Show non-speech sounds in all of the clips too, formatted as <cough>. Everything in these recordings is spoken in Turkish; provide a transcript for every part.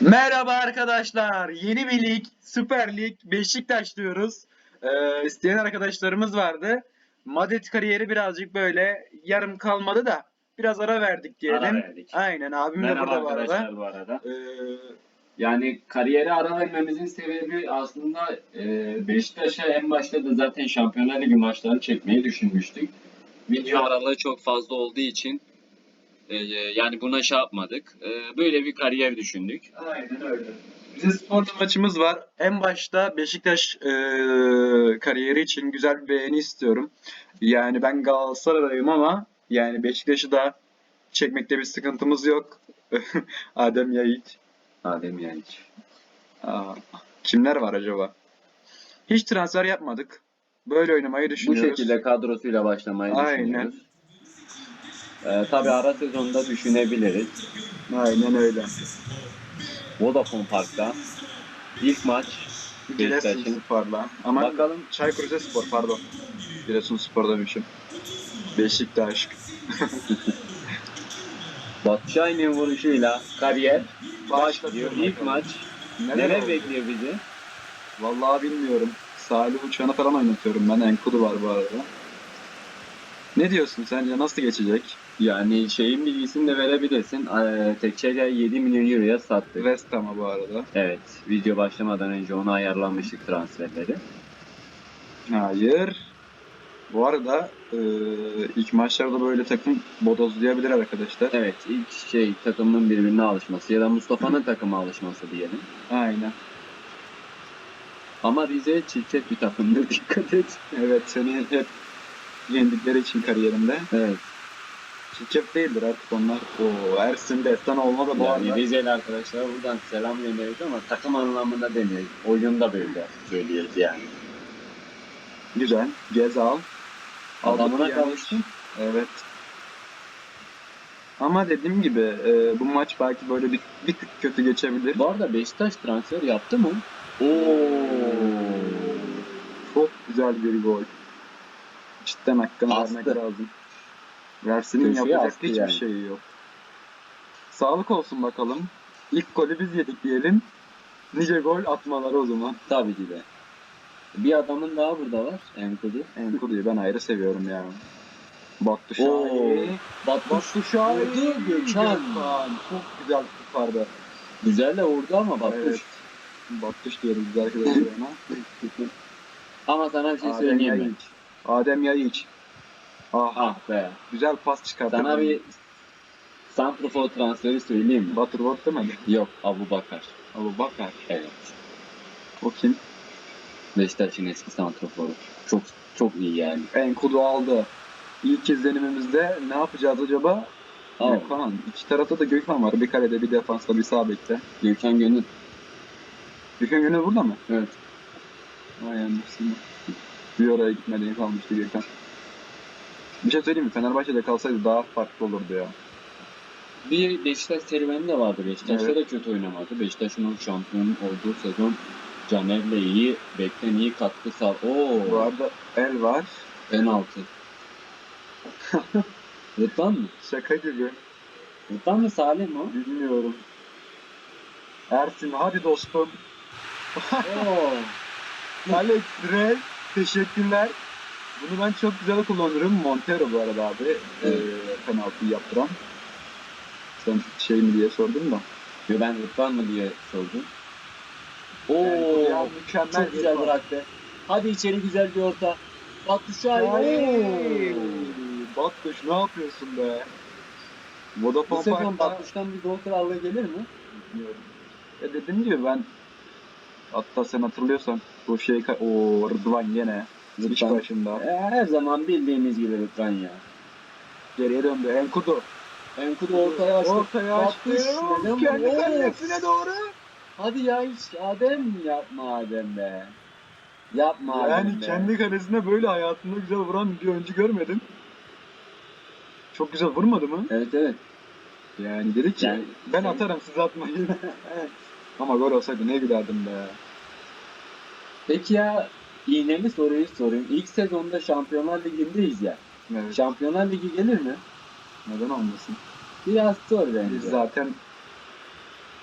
Merhaba arkadaşlar. Yeni bir lig, Süper Lig, Beşiktaş diyoruz. Ee, isteyen arkadaşlarımız vardı. Madrid kariyeri birazcık böyle yarım kalmadı da biraz ara verdik diyelim. Ara verdik. Aynen abim de Merhaba burada bu arada. bu arada. Ee, Yani kariyere ara vermemizin sebebi aslında e, Beşiktaş'a en başta da zaten Şampiyonlar Ligi maçlarını çekmeyi düşünmüştük. Video aralığı çok fazla olduğu için e, yani buna şey yapmadık. E, böyle bir kariyer düşündük. aynen öyle. Bizim sporda maçımız var. En başta Beşiktaş e, kariyeri için güzel bir beğeni istiyorum. Yani ben Galatasaraylıyım ama yani Beşiktaş'ı da çekmekte bir sıkıntımız yok. <laughs> Adem Yayıç. Adem Yayıç. Aa, kimler var acaba? Hiç transfer yapmadık. Böyle oynamayı Bu düşünüyoruz. şekilde kadrosuyla başlamayı Aynen. düşünüyoruz. E, tabii ara sezonda düşünebiliriz. Aynen öyle. Vodafone Park'ta ilk maç Giresun. Spor'la. Ama Bakalım Çaykur Rizespor pardon. Giresun Spor demişim. Beşiktaş. <laughs> Batu Şahin'in vuruşuyla kariyer başlıyor. İlk maç neler oldu? bekliyor bizi? Vallahi bilmiyorum. Salih Uçan'ı falan oynatıyorum ben. Enkudu var bu arada. Ne diyorsun sence nasıl geçecek? Yani şeyin bilgisini de verebilirsin. Ee, Tekçerya 7 milyon euroya sattık. West Ham'a bu arada. Evet. Video başlamadan önce onu ayarlamıştık transferleri. Hayır. Bu arada e, ilk maçlarda böyle takım bodozlayabilir arkadaşlar. Evet. ilk şey takımın birbirine alışması ya da Mustafa'nın <laughs> takıma alışması diyelim. Aynen. Ama Rize çirkef bir takımdır. <laughs> Dikkat et. Evet seni hep yendikleri için kariyerinde. Evet. Çirkef değildir artık onlar. O Ersin Destan olma da bu Yani arada. Rizeli arkadaşlara buradan selam gönderiyoruz ama takım anlamında demiyoruz. Oyunda böyle söylüyoruz yani. Güzel. Gezal. Adamına Aldık yani. kavuştun. Evet. Ama dediğim gibi e, bu maç belki böyle bir, bir tık kötü geçebilir. Bu arada Beşiktaş transfer yaptı mı? Oo. Çok güzel bir gol. Cidden hakkını Astı. vermek lazım. Ersin'in Köşeye yapacak hiçbir yani. şeyi yok. Sağlık olsun bakalım. İlk golü biz yedik diyelim. Nice gol atmaları o zaman. Tabii ki de. Bir adamın daha burada var. Enkudu. Enkudu'yu ben ayrı seviyorum ya. Baktı Oo. Şahin. Baktı Şahin. Gökhan. Çok güzel kurtardı. Güzel de vurdu ama Batmış. Evet. Bakış diyoruz biz arkadaşlarına. <laughs> Ama sana bir şey Adem söyleyeyim? Yayiç. Adem Yayiç. Ah, Ah be. güzel pas çıkarttı. Sana bir Santrofor transferi söyleyeyim mi? Butterworth demedi. Yok Abu Bakar. Abu Bakar. Evet. O kim? Beşiktaş'ın eski santroforu. Çok çok iyi yani. Enkudu aldı. İlk izlenimimizde ne yapacağız acaba? Aa, Gökhan. İki tarafta da Gökhan var. Bir kalede, bir defansta, bir sağ bekte. Gökhan Gönül. Gökhan Gönül burada mı? Evet. Vay anasını. Bir oraya gitmediği kalmıştı Gökhan. Bir şey söyleyeyim mi? Fenerbahçe'de kalsaydı daha farklı olurdu ya. Bir Beşiktaş serüveni de vardı. Beşiktaş'ta Evet. da kötü oynamadı. Beşiktaş'ın o şampiyon olduğu sezon Caner'le iyi, Bekten iyi katkı sağ. Oo, Bu arada el var. penaltı. <laughs> Rıdvan mı? Şaka gibi. Rıdvan mı Salih mi? Bilmiyorum. Ersin hadi dostum. Oo. <laughs> Alex Rey teşekkürler. Bunu ben çok güzel kullanırım. Montero bu arada abi. Ee, penaltıyı yaptıran. Sen şey mi diye sordun da. Yo, ben Rıdvan mı diye sordum. Yani ya Oo. mükemmel Çok bir güzel pas. bıraktı. Hadi içeri güzel bir orta. Batu Şahin. Ay, Oo. Batkuş ne yapıyorsun be? Bu Vodafone sezon Park'ta Batuş'tan bir gol krallığı gelir mi? bilmiyorum. Ya dediğim gibi ben hatta sen hatırlıyorsan bu şey o Rıdvan yine iş Rıdvan. başında E, Her zaman bildiğimiz gibi Rıdvan ya. geriye döndü. Enkudu. Enkudu ortaya açtı. Ortaya açtı. Neden Kendi bu? kalesine doğru. Hadi ya hiç Adem yapma Adem be. Yapma Adem Yani be. kendi kalesine böyle hayatında güzel vuran bir oyuncu görmedim. Çok güzel vurmadı mı? Evet evet. Yani dedi ki Yani ben sen- atarım siz atmayın. <laughs> Ama gol olsaydı ne gülerdim be. Peki ya iğneli soruyu sorayım. İlk sezonda Şampiyonlar Ligi'ndeyiz ya. Evet. Şampiyonlar Ligi gelir mi? Neden olmasın? Biraz zor Biz bence. zaten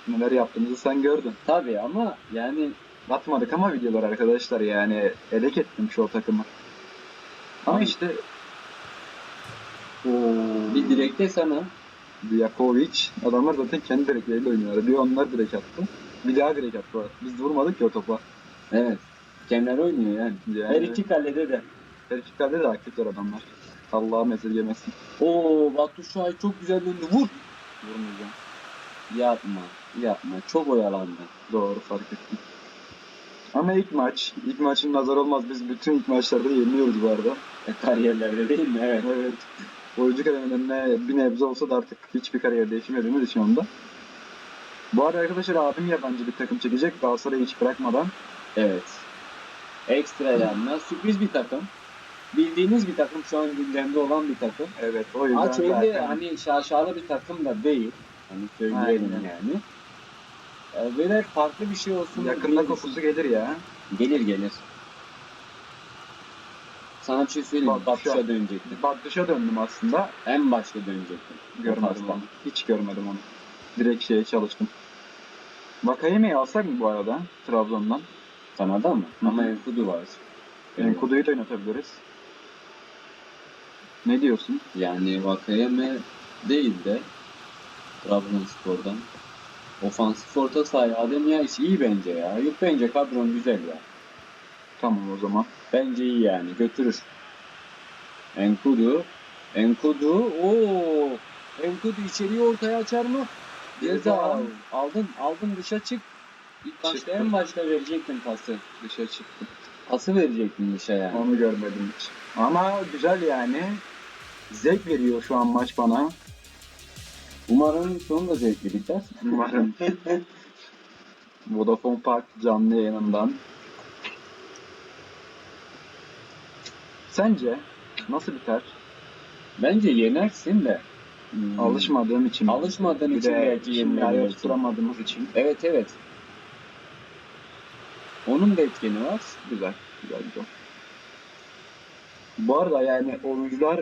Neler yaptığımızı sen gördün. Tabii ama yani Atmadık ama videolar arkadaşlar yani elek ettim şu takımı. Ama Abi- işte o bir direkte sana Dijakovic adamlar zaten kendi direkleriyle oynuyorlar. Bir onlar direk attı. Bir daha direk attı. Biz vurmadık ki o topa. evet kendileri oynuyor yani. Yani- Her iki kalede de. Her iki kalede de aktifler adamlar. Allah'ım esirgemesin. Oo Batu Şuay çok güzel döndü. Vur. Vurmayacağım. Yapma. Yapma. Çok oyalandı. Doğru fark ettim. Ama ilk maç, ilk maçın nazar olmaz. Biz bütün ilk maçlarda yeniliyoruz bu arada. E, kariyerlerde değil mi? Evet. Evet. Oyuncu kariyerimden bir nebze olsa da artık hiçbir kariyer değişmediğimiz için onda. Bu arada arkadaşlar abim yabancı bir takım çekecek. Galatasaray'ı hiç bırakmadan. Evet. Ekstra yanına sürpriz bir takım. Bildiğiniz bir takım şu an gündemde olan bir takım. Evet o yüzden Aç öyle zaten- hani şaşalı bir takım da değil. Hani söyleyelim Aynen. yani. E, böyle farklı bir şey olsun. yakında diye kokusu gelir ya. Gelir gelir. Sana bir şey söyleyeyim? Bak, şu an- dönecektim. Bak dışa döndüm aslında. En başta dönecektim. Görmedim onu. Hiç görmedim onu. Direkt şeye çalıştım. Vakayeme'yi alsak mı bu arada Trabzon'dan? Kanada mı? Hı. Ama Enkudu var. Enkudu'yu da oynatabiliriz. Ne diyorsun? Yani Vakayeme değil de Trabzonspor'dan. Ofansif orta sahaya Adem ya iş iyi bence ya. Yok bence kadron güzel ya. Tamam o zaman. Bence iyi yani götürür. Enkudu. Enkudu. Oo. Enkudu içeriği ortaya açar mı? Ceza Ceza. al. aldın. Aldın dışa çık. İlk başta en başta verecektin pası. Dışa çıktım. Pası verecektin dışa yani. Onu görmedim hiç. Ama güzel yani. Zevk veriyor şu an maç bana. Umarım sonu da zevkli biter. Umarım. <laughs> Vodafone Park canlı yayınından. Sence nasıl biter? Bence yenersin de. Hmm. Alışmadığım için. Alışmadığın Bir için de belki şimdi yenilemiyorsun. tutamadığımız için. Evet evet. Onun da etkeni var. Güzel. Güzel güzel. Bu arada yani oyuncular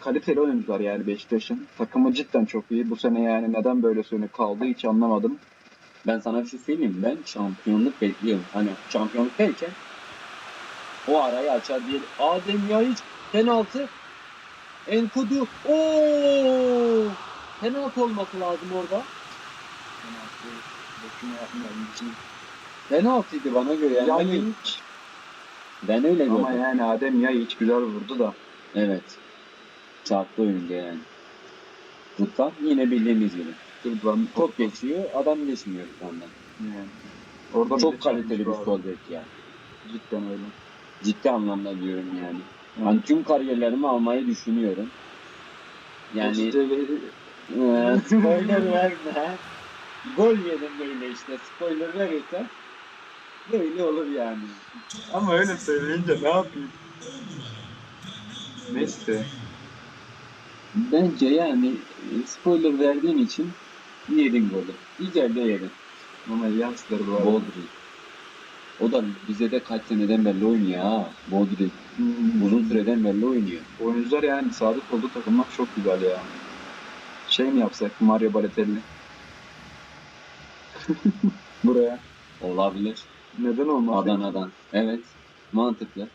kaliteli oyuncular yani Beşiktaş'ın. Takımı cidden çok iyi. Bu sene yani neden böyle sönü kaldı hiç anlamadım. Ben sana bir şey söyleyeyim? Ben şampiyonluk bekliyorum. Hani şampiyonluk derken o arayı açar diye. Adem Yayıç penaltı. Enkudu. Oo! Penaltı olması lazım orada. Penaltıydı bana göre. Yani Ya ben, hiç. ben öyle gördüm. Ama yani Adem ya hiç güzel vurdu da. Evet. Çarptı oyuncu yani. Rıdvan yine bildiğimiz gibi. Rıdvan Top geçiyor, adam geçmiyor Rıdvan'dan. Yani. Orada Çok bile kaliteli bir çekmiş bu sol bek yani. Cidden öyle. Ciddi anlamda diyorum yani. Hani tüm kariyerlerimi almayı düşünüyorum. Yani İşte, Ee, <laughs> spoiler verme. Gol yedim böyle işte. Spoiler verirsen böyle olur yani. ama öyle söyleyince ne yapayım? Neyse. Bence yani e, spoiler verdiğin için yedin golü. İçeride yedin. Ama hastır bu arada. Bodri. O da bize de kaç seneden belli oynuyor ha. Bodri. Hmm. Uzun süreden belli oynuyor. Oyuncular yani sadık olduğu takımlar çok güzel ya. Şey mi yapsak Mario Balotelli? <laughs> Buraya. Olabilir. Neden olmaz? Adana'dan. Evet. Mantıklı.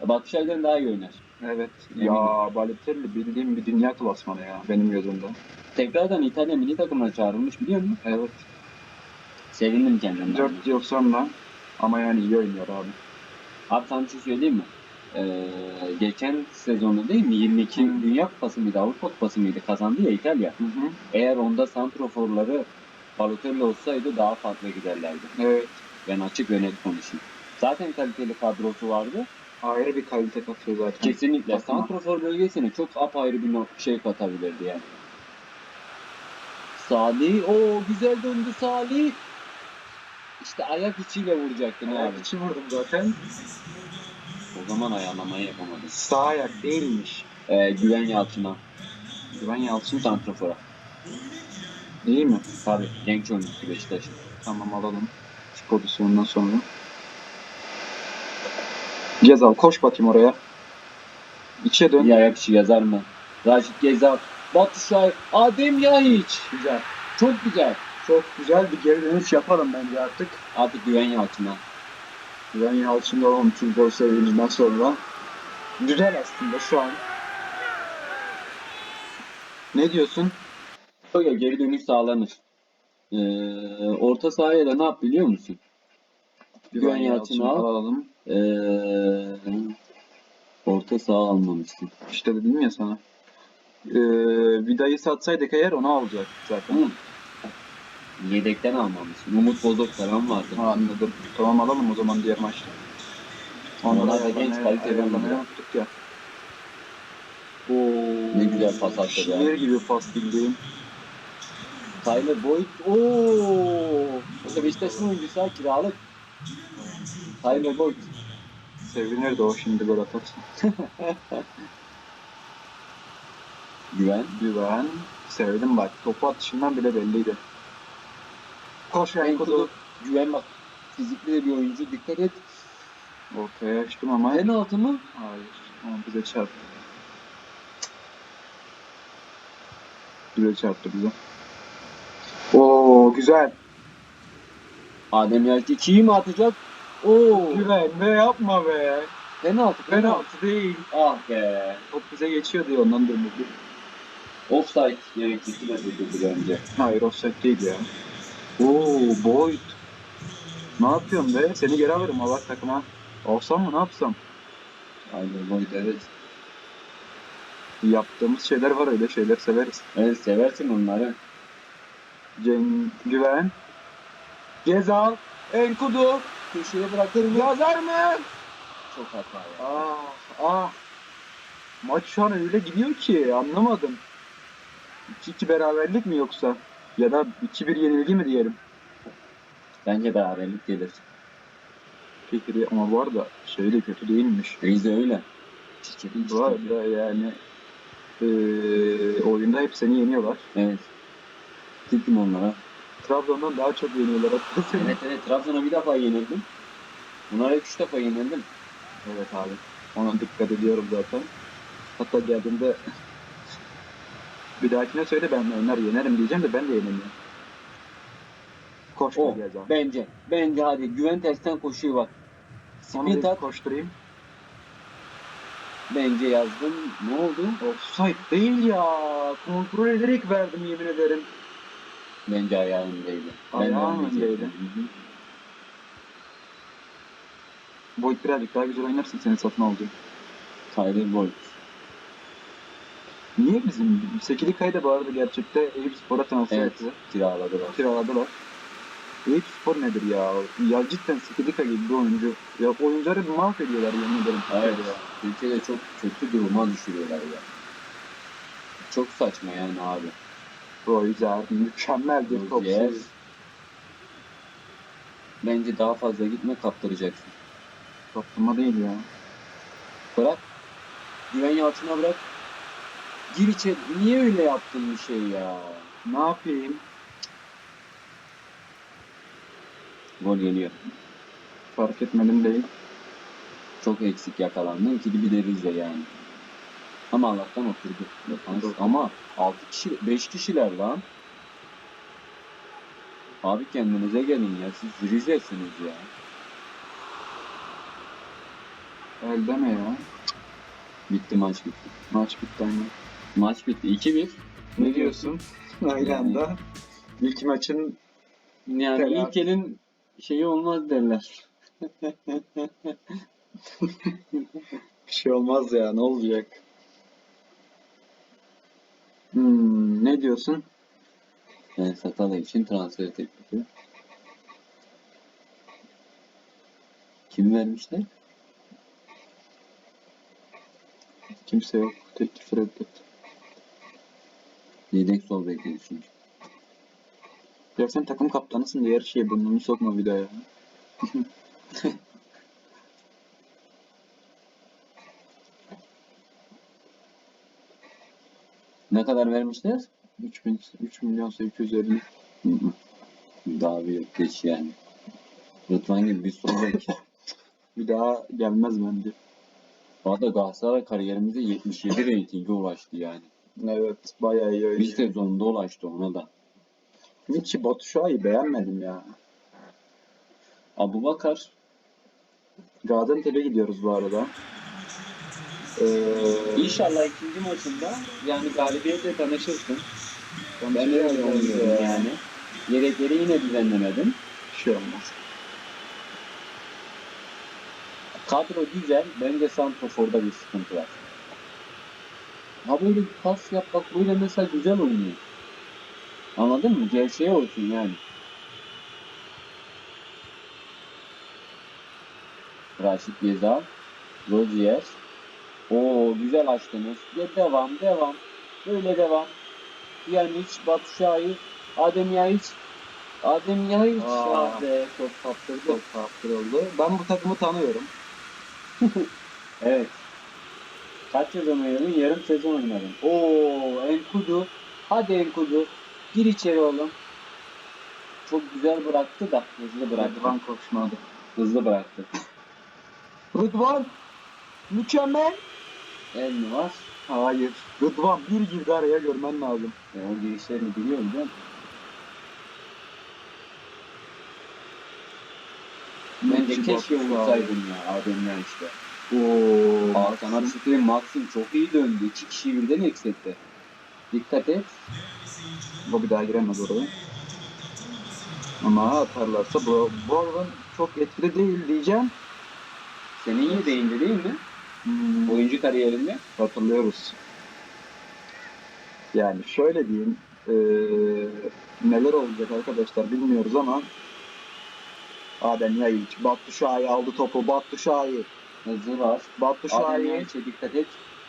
Batışay'dan daha iyi oynar. Evet. Eminim. Ya Balotelli bildiğim bir dünya klasmanı ya benim gözümde. Tekrardan İtalya milli takımına çağrılmış biliyor musun? Evet. Sevindim kendimden. 4 yıl sonra ama yani iyi oynuyor abi. Abi sana bir şey söyleyeyim mi? Ee, geçen sezonu değil mi? 22 Hı. Dünya Kupası mıydı? Avrupa Kupası mıydı? Kazandı ya İtalya. Hı hı. Eğer onda santroforları Balotelli olsaydı daha farklı giderlerdi. Evet. Ben açık ve net konuşayım. Zaten kaliteli kadrosu vardı. Ayrı bir kalite katıyor zaten. Kesinlikle Takıma. santrofor bölgesine çok apayrı bir şey katabilirdi yani. Salih, o güzel döndü Salih. İşte ayak içiyle vuracaktın abi. Ayak içi vurdum zaten. O zaman ayarlamayı yapamadın. Sağ ayak değilmiş. Ee, Güven Yalçın'a, Güven Yalçın santrofora. iyi mi? Tabii. Genç oyuncusu Beşiktaş'ın. Tamam alalım. Şu pozisyondan sonra. Gezal koş bakayım oraya. İçe dön. Bir ayak içi yazar mı? Raşit Gezal, Batu Şahin, Adem Yahiç. Güzel. Çok güzel. Çok güzel bir geri dönüş yapalım bence artık. Artık güven Yalçın'a. Ben Yalçın'da olan tüm gol seviyemizden sonra. Güzel aslında şu an. Ne diyorsun? Böyle geri dönüş sağlanır. Ee, orta sahaya da ne yap biliyor musun? Güven Yalçın'ı al. alalım. Ee, orta saha almamışsın. İşte dedim ya sana. Ee, Vida'yı satsaydık eğer onu alacak zaten. Hı. Yedekten almamışsın. Umut Bozok falan vardı. Ha, anladım. Tamam alalım o zaman diğer maçta. Onlar da genç, kaliteli yaptık ya. Oo, Ne güzel pas attı. Şiir gibi pas bildiğim. Tyler Boyd. Ooo. Da Beşiktaş'ın oyuncusu ha kiralık. Tyler Boyd. Sevinirdi o şimdi gol atarsa. <laughs> Güven. Güven. Sevdim bak. Topu atışından bile belliydi. Koş. Enkudu. Güven bak. Fizikli de bir oyuncu. Dikkat et. Ortaya açtım ama Penaltı mı? hayır. Ama bize çarptı. Bize çarptı bize. Oo güzel. Adem Yalçın 2'yi mi atacak? Oo. Güven be yapma be. Penaltı. Penaltı değil. Ah be. Top bize geçiyor diye ondan durdurdu. Offside gerekçesiyle durdurdu bence. Hayır offside değil ya. Oo Boyd. Ne yapıyorsun be? Seni geri alırım Allah takıma. Olsam mı ne yapsam? Tyler Boyd evet. Yaptığımız şeyler var öyle şeyler severiz. Evet seversin onları. Cenk Güven. Gezal. Enkudu. Köşeye bırakır mı? Yazar mı? Çok hata ya. Ah ah. Maç şu an öyle gidiyor ki anlamadım. 2-2 beraberlik mi yoksa? Ya da 2-1 yenilgi mi diyelim? Bence beraberlik gelir. De- ama bu arada şey de kötü değilmiş. Rize öyle. Çirkin, Bu arada yani eee oyunda hep seni yeniyorlar. Evet. Gittim onlara. Trabzon'dan daha çok yeniyorlar. Evet evet Trabzon'a bir defa yenildim. Bunlara üç defa yenildim. Evet abi. Ona dikkat ediyorum zaten. Hatta geldiğinde <laughs> bir dahakine söyle ben onlar yenerim diyeceğim de ben de yenemiyorum. Koş O Gezal. bence. Bence hadi güven tersten koşuyor bak. Sprint at. koşturayım. Bence yazdım. Ne oldu? Offside değil ya. Kontrol ederek verdim yemin ederim. Bence ayağındaydı. Onu öndeydi. Boyd birazcık daha güzel oynarsa seni satın alacağım. Tyler Boyd. Niye bizim Sekilikay'ı da bu arada gerçekte Eyüp Spor'a transfer Evet. ettiler. Kiraladılar. kiraladılar. Eyüp Spor nedir ya? Ya cidden Sikidika gibi bir oyuncu. Ya oyuncuları mahvediyorlar yemin ederim. Evet. Ya. Ülkede çok kötü duruma düşürüyorlar ya. Çok saçma yani abi. Royzer mükemmel bir top. Bence daha fazla gitme kaptıracaksın. Toplama değil ya. Bırak. Güven Yalçın'a bırak. Gir içeri. Niye öyle yaptın bir şey ya? Ne yapayım? Gol geliyor. Fark etmedim değil. Çok eksik yakalandı. İkili bir de Rize yani. Ama Allah'tan oturdu. Defans. Doğru. Ama 6 kişi, 5 kişiler lan. Abi kendinize gelin ya. Siz Rize'siniz ya. Elde mi ya? Bitti maç bitti. Maç bitti aynı. Maç bitti. 2-1. Ne diyorsun? Aynı anda. İlk maçın Yani Fena. ilk elin şeyi olmaz derler. <laughs> bir şey olmaz ya. Ne olacak? Hmm, ne diyorsun? Yani Sakala için transfer teklifi. Kim vermişler? Kimse yok. Teklif reddet. Yedek sol bekliyor çünkü. Ya sen takım kaptanısın diye her şeye burnunu sokma bir daha ya. <laughs> Ne kadar vermişler? 3000, 3 milyon 850. Hı hı. Daha bir geç yani. Rıdvan gibi bir bek. Bir daha gelmez bence. Arada Galatasaray kariyerimize 77 reytinge ulaştı yani. Evet bayağı iyi Bir sezonunda ulaştı ona da. Michy Batshuayi beğenmedim ya. Abu Bakar. Gaziantep'e gidiyoruz bu arada. Ee, İnşallah ikinci maçında yani galibiyetle tanışırsın. ben Ben de öyle umuyorum yani. Yedekleri yine düzenlemedim. Bir şey olmaz. Kadro güzel. Bence Santrofor'da bir sıkıntı var. Ha böyle bir pas yap bak böyle mesela güzel oynuyor. Anladın mı? Gerçeği olsun yani. Raşit Gezal. Rozier. Oo güzel açtınız. Ya devam devam. Böyle devam. Pjanic, Batshuayi, Adem Yaiç. Adem Yaiç. Aa. Ah be çok kaptırdı. Çok kaptırıldı. Ben bu takımı tanıyorum. <laughs> Evet. Kaç sezon oynadın? Yarım sezon oynadın. Oo, Enkudu. Hadi Enkudu. Gir içeri oğlum. Çok güzel bıraktı da hızlı bıraktı. Rıdvan koşmadı. Hızlı bıraktı. Rıdvan! Mükemmel! El mi var? Hayır. Rıdvan bir girdi araya görmen lazım. E, o girişlerini biliyorum mi? Bence Michy keşke unutsaydın ya Adem'den işte. Oo. Aa, sana bir şey söyleyeyim, Maxim çok iyi döndü. İki kişiyi birden eksiltti. Dikkat et. Bu bir daha giremez oraya. Ama atarlarsa bu Borvan çok etkili değil diyeceğim. Senin iyi değindi değil mi? Hmm, Oyuncu kariyerinde. hatırlıyoruz. Yani şöyle diyeyim. eee, neler olacak arkadaşlar bilmiyoruz ama Adem Yayıç, Battu Şahin aldı topu. Battu Şahin, Hızı var. Battu Adem Yaiç'e dikkat et.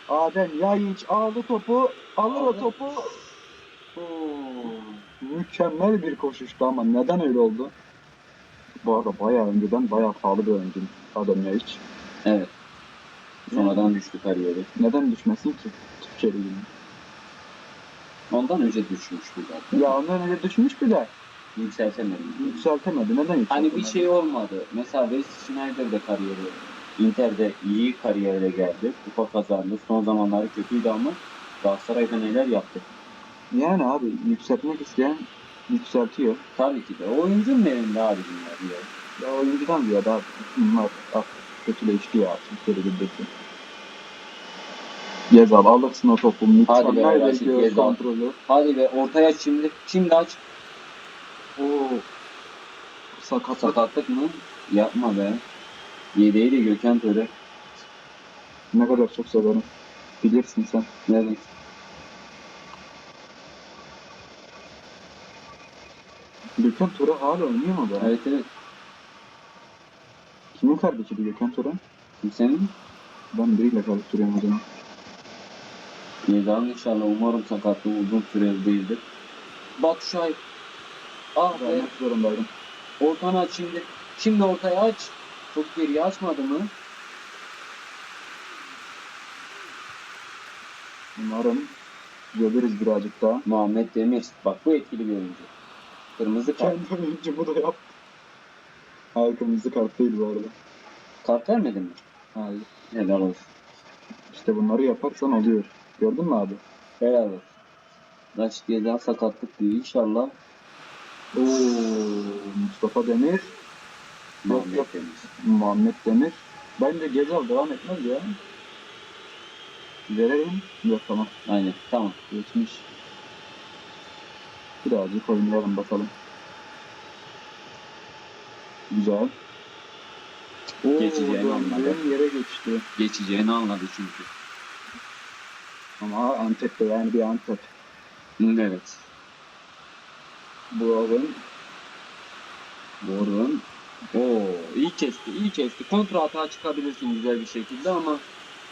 Adem Yayıç aldı topu. Alır o topu. Oo, mükemmel bir koşuştu ama neden öyle oldu? Bu arada bayağı önceden bayağı pahalı bir oyuncu Adem Yayıç. Evet. Sonradan düştü kariyeri. Neden düşmesin ki Türkiye Ligi'ne? Ondan önce düşmüştü zaten. Ya ondan önce düşmüş bile Yükseltemedi. yükseltemedi. Neden yükseltemedi? Hani bir şey olmadı. Mesela West Schneider de kariyeri. Inter'de iyi kariyere geldi. Kupa kazandı. Son zamanları kötüydü ama Galatasaray'da neler yaptı. Yani abi yükseltmek isteyen yükseltiyor. Tabii ki de. O oyuncunun elinde abi bunlar ya. Ya oyuncudan diyor da bunlar artık kötüleşti ya Türkiye Ligi'ndeki. Gezal alırsın o topu. Hadi be, Mükemmel Raşit bir Gezal. kontrolü. Hadi be ortaya aç şimdi. Şimdi aç. Oo. Sakatlık. Sakatlık mı? Yapma be. Yedeği de Gökhan Töre. Ne kadar çok severim. Bilirsin sen. Evet. Gökhan Töre hala oynuyor mu be? Evet evet. Kimin kardeşiydi Gökhan Töre? Kimsenin Ben biriyle karıştırıyorum o zaman. Gezal inşallah umarım sakatlığı uzun süreli değildir. Batu Şahin. Ah be. Zorundaydım. Ortanı aç şimdi. Şimdi ortaya aç. Çok geriye açmadı mı? Umarım görürüz birazcık daha. Muhammed Demir. Bak bu etkili bir oyuncu. Kırmızı kart. Kendi oyuncumu da yaptı. Hayır kırmızı kart değil bu arada. Kart vermedi mi? Hayır. Helal olsun. İşte bunları yaparsan oluyor. Gördün mü abi? Helal olsun. Raşit Gezal sakatlık diyor. İnşallah Oo, Mustafa Demir, Muhammed yok. Demir. Muhammed Demir. Bence Gezal devam etmez ya. Verelim. Yok tamam. Aynen. Tamam. Geçmiş. Birazcık oynayalım bakalım. Güzel. Oo, Geçeceğini anladı. yere geçti. Geçeceğini anladı çünkü. Ama Antep'te yani bir Antep. Evet. Bu oyun Doğru. Oo, iyi kesti, iyi kesti. Kontra atağa çıkabilirsin güzel bir şekilde ama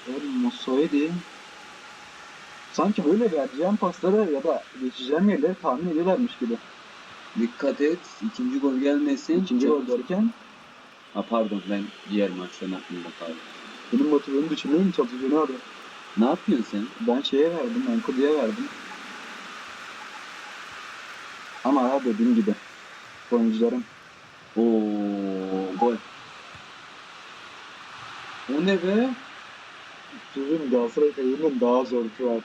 El Musoyedi. Sanki böyle vereceğim pasları ya da geçeceğim yerleri tahmin ediyorlarmış gibi. dikkat et. ikinci gol gelmesin. İkinci gol derken Ha pardon ben diğer maçtan aklımda kaldı. benim motivemi düşünmeye mi çalışıyorsun abi? Ne yapıyorsun sen? Ben şeye verdim, Enkudu'ya verdim. Ama ha dediğim gibi oyuncularım Oo, gol. O ne be? sizin Galatasaray kariyerinden daha zor şu an.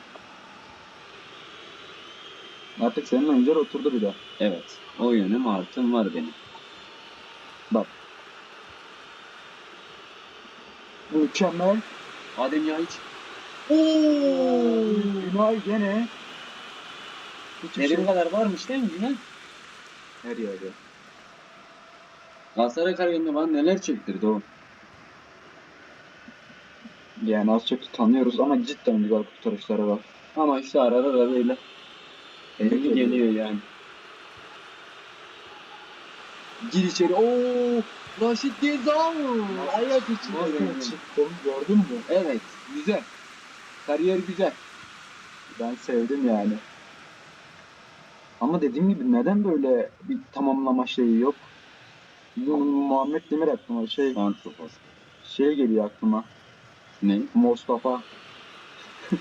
Artık senin oyuncular oturdu bir de. Evet. O yönüm artım var benim. Bak. Mükemmel. Adem Yaiç. Günay gene. Hiçbir şey. kadar varmış değil mi Günay? Her yerde. Galatasaray kariyerinde bana neler çektirdi o. Yani az çok tanıyoruz ama cidden güzel kurtarışları var. Ama işte arada da böyle elini geliyor yani. Gir içeri. Oo! Raşit Gezal! Ayak çıktım gördün mü? Evet. Güzel. Kariyer güzel. Ben sevdim yani. Ama dediğim gibi neden böyle bir tamamlama şeyi yok? Bu Muhammed Demir aklıma şey Antropos. şey geliyor aklıma. Ne? Mustafa.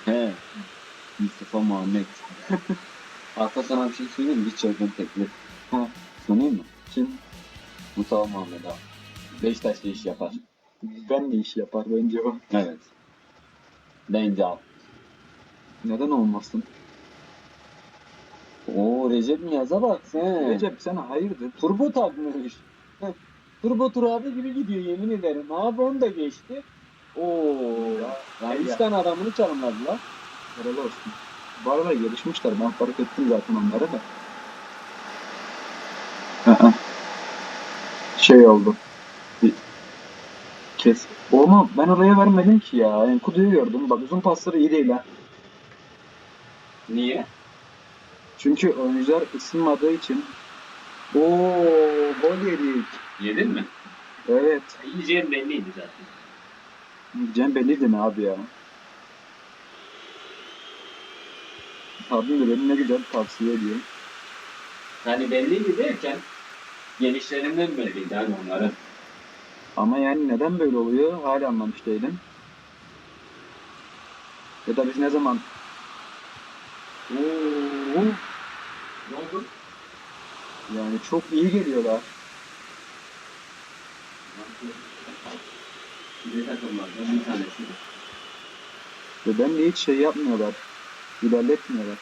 He. Mustafa Muhammed. <laughs> Hatta sana bir şey söyleyeyim mi? Hiç çılgın teklif. Ha. Sunayım mı? Kim? Mustafa Muhammed abi. Beşiktaş'ta iş yapar. Ben de iş yapar bence o. Evet. Bence al. Neden olmasın? Oo Recep Niyaz'a bak sen. Recep sen hayırdır? Turbo takmış. Turbo Tur abi gibi gidiyor yemin ederim. Abi onu da geçti. Oo. Ya, üç ya. tane adamını çalımladılar. Helal olsun. Bu arada gelişmişler. Ben fark ettim zaten onları da. Şey oldu. Kes. Ama ben oraya vermedim ki ya. Yani Kudu'yu gördüm. Bak uzun pasları iyi değil ha. Niye? Çünkü oyuncular ısınmadığı için. Oo, gol yedik. Yedin mi? Evet. Yiyeceğin belliydi zaten. Cem belliydi mi abi ya? Abim de beni ne güzel tavsiye ediyor. Hani belliydi derken gelişlerinden belliydi hani onların. Ama yani neden böyle oluyor hala anlamış değilim. Ya da biz ne zaman Oo, Ne oldu? yani çok iyi geliyorlar. Bir takımlardan bir tanesi. Ben de hiç şey yapmıyorlar. İlerletmiyorlar.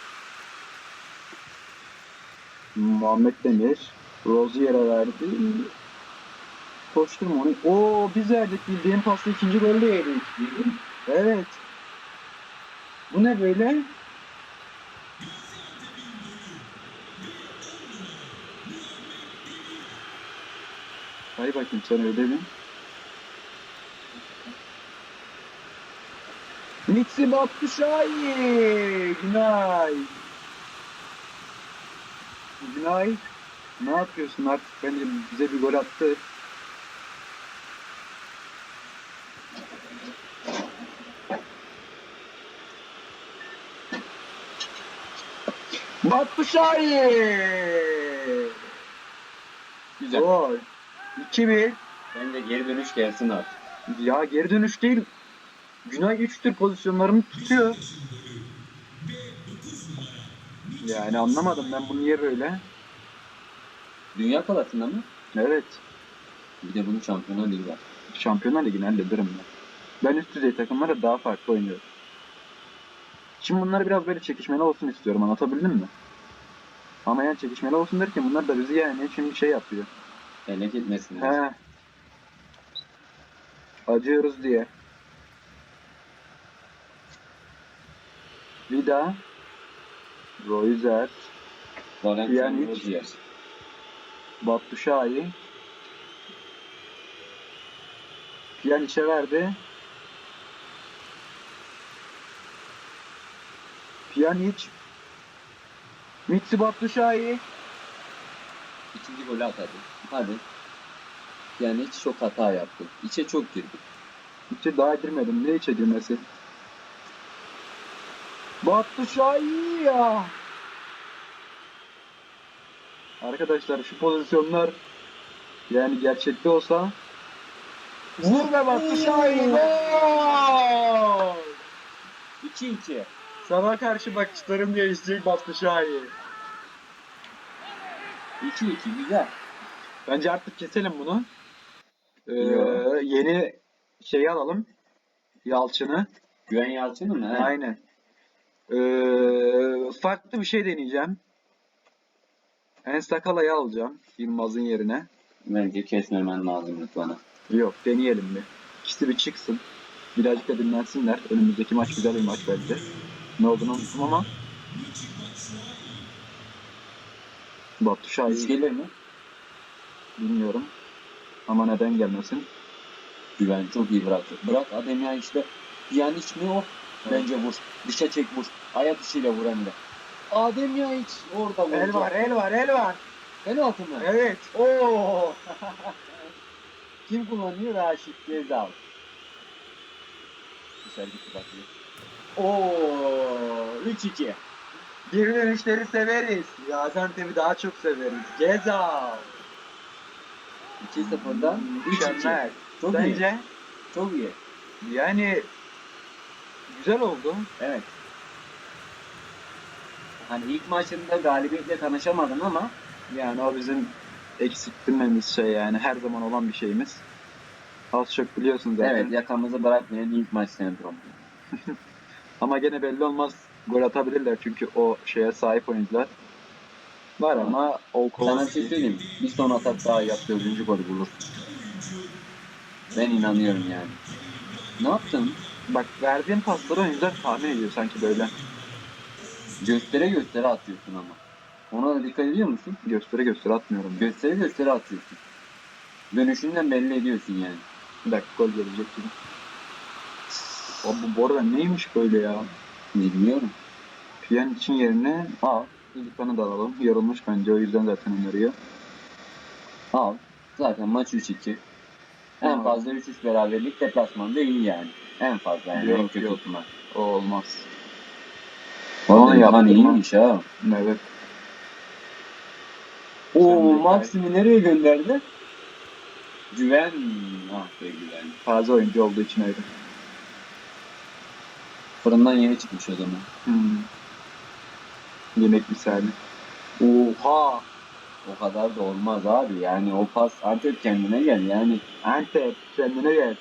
Muhammed Demir. Rozier'e verdi. Koşturma onu. Oo biz verdik bildiğin pasta ikinci golü de yedik. Evet. Bu ne böyle? Hay bakayım sen öyle mi? Mitsi Batshuayi! Günay! Günay! Ne yapıyorsun artık? Bence bize bir gol attı. Batshuayi! Güzel. Gol. 2-1. Bence geri dönüş gelsin artık. Ya geri dönüş değil. Günay 3'tür pozisyonlarını tutuyor. Yani anlamadım ben bu niye böyle. Dünya klasında mı? Evet. Bir de bunun şampiyonlar ligi var. Şampiyonlar Ligi'ni hallederim ben. Ben üst düzey takımlara daha farklı oynuyorum. Şimdi bunlar biraz böyle çekişmeli olsun istiyorum. Anlatabildim mi? Ama yani çekişmeli olsun derken bunlar da bizi yani şimdi şey yapıyor. Elek etmesin. He. Acıyoruz diye. Vida. Royzer. Valentin Yani- Rozier. Batshuayi. Pjanic'e verdi. Pjanic. Mitsi Batshuayi. İkinci golü at hadi. Yani hiç çok hata yaptı. İçe çok girdi. İçe daha girmedim. Ne içe girmesi? Batshuayi ya. Arkadaşlar şu pozisyonlar yani gerçekte olsa Vur be Batshuayi. Gol! 2-2. Sana karşı bak çıtarım diye isteyecek Batshuayi. 2-2 güzel. Bence artık keselim bunu. Ee, Yo. yeni şeyi alalım. Yalçın'ı. Güven Yalçın'ı mı? He. Aynen. Ee, farklı bir şey deneyeceğim. En Sakala'yı alacağım Yılmaz'ın yerine. Bence kesmemen lazım lütfen. Yok deneyelim bir. İkisi bir çıksın. Birazcık da dinlensinler. Önümüzdeki maç güzel bir maç bence. Ne olduğunu unuttum ama. Batu Şahin gelir mi? bilmiyorum. Ama neden gelmesin? Güven çok iyi bıraktı. Bırak Adem ya işte. Yani hiç mi o? Bence vur. Dışa çek vur. Ayak içiyle vur hem de. Adem ya hiç orada vur. el var, el var. Penaltı mı? Evet. Oo. <laughs> Kim kullanıyor? Raşit Gezal. Dışarı gitti bakıyor. Oo, 3-2. Geri dönüşleri severiz. Gaziantep'i daha çok severiz. Gezal. 2-0'dan 3-2. Mükemmel. Çok iyi. Bence Çok iyi. yani güzel oldu. Evet. Hani ilk maçında galibiyetle tanışamadın ama Yani o bizim eksiktirmemiz şey yani her zaman olan bir şeyimiz. Az çok biliyorsun zaten. evet yakamızı bırakmayan ilk maç sendromu. <laughs> Ama gene belli olmaz. Gol atabilirler çünkü o şeye sahip oyuncular. Var ama o Sana bir şey söyleyeyim. Bir son atak daha yap dördüncü golü bulursun. Ben inanıyorum yani. Ne yaptın? Bak verdiğin pasları oyuncular tahmin ediyor sanki böyle. Göstere göstere atıyorsun ama. Ona da dikkat ediyor musun? Göstere göstere atmıyorum. ya. Göstere göstere atıyorsun. Dönüşünden belli ediyorsun yani. Bir dakika gol gelecek gibi. Abi bu arada neymiş böyle ya? Bilmiyorum. Piyan için yerine al. İlkan'ı da alalım. Yorulmuş bence o yüzden zaten öneriyor. Al. Zaten maç 3-2. En fazla 3-3 beraberlik deplasmanda iyi yani. En fazla yani. en Yok, kötü yok. ihtimal. O olmaz. Onu Onu yapan iyiymiş ha. Evet. De Maxim'i nereye gönderdi? Güven. Ah be güven. Taze oyuncu olduğu için öyle. Fırından yeni çıkmış o zaman. Hmm. Yemek misali. Oha! O kadar da olmaz abi. Yani o pas artık kendine gel yani. Antep kendine gel.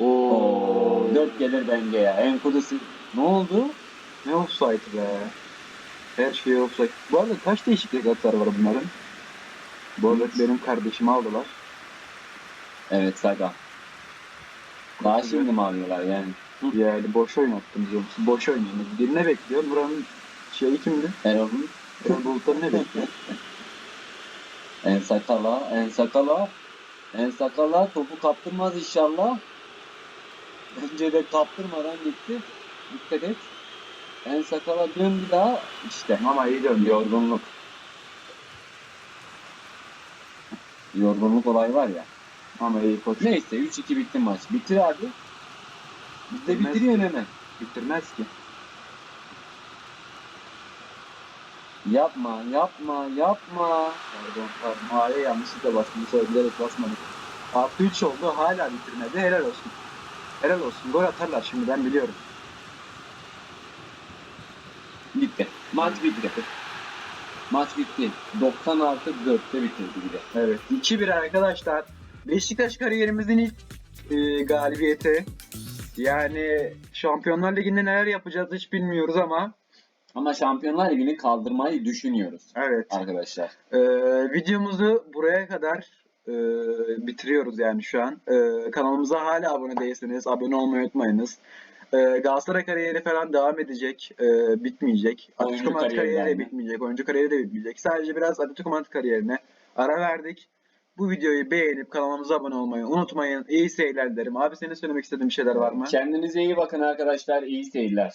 Oo. 4 gelir bence ya. En kudusu. Ne oldu? Ne offside be. Her şey offside. Bu arada kaç değişiklik atlar var bunların? Bu arada benim kardeşimi aldılar. Evet Saga. Daha şimdi mi alıyorlar yani? Yani boş oynattım diyor musun? Boş oynuyorsunuz. Birine bekliyor. Buranın şeyi kimdi? Erol'un Erol Bulut'tan ne bekliyor? en sakala, en sakala, en sakala topu kaptırmaz inşallah. Önce de kaptırmadan gitti. Dikkat et. En sakala dön bir daha. İşte Ama iyi döndü. yorgunluk. Yorgunluk olay var ya. Ama iyi koç. Neyse 3-2 bitti maç. Bitir abi. Biz de Bitirmez bitiriyorsun hemen. Bitirmez ki. Yapma, yapma, yapma. Pardon, pardon. A'ya yanlışlıkla bastım. Bu sefer bilerek basmadım. Artı 3 oldu. Hala bitirmedi. Helal olsun. Helal olsun. Gol atarlar şimdi ben biliyorum. Bitti. Maç bitti. Maç bitti. 90 artı 4'te bitirdi bir de. Evet. 2-1 arkadaşlar. Beşiktaş kariyerimizin ilk e, galibiyeti. Yani Şampiyonlar Ligi'nde neler yapacağız hiç bilmiyoruz ama Ama Şampiyonlar Ligi'ni kaldırmayı düşünüyoruz evet. arkadaşlar. E, videomuzu buraya kadar e, bitiriyoruz yani şu an. E, kanalımıza hala abone değilseniz abone olmayı unutmayınız. E, Galatasaray kariyeri falan devam edecek. E, bitmeyecek. Oyuncu Atletico Madrid kariyeri de bitmeyecek. Oyuncu kariyeri de bitmeyecek. Sadece biraz Atletico Madrid kariyerine ara verdik. Bu videoyu beğenip kanalımıza abone olmayı unutmayın. İyi seyirler dilerim. Abi senin söylemek istediğin bir şeyler var mı? Kendinize iyi bakın arkadaşlar. İyi seyirler.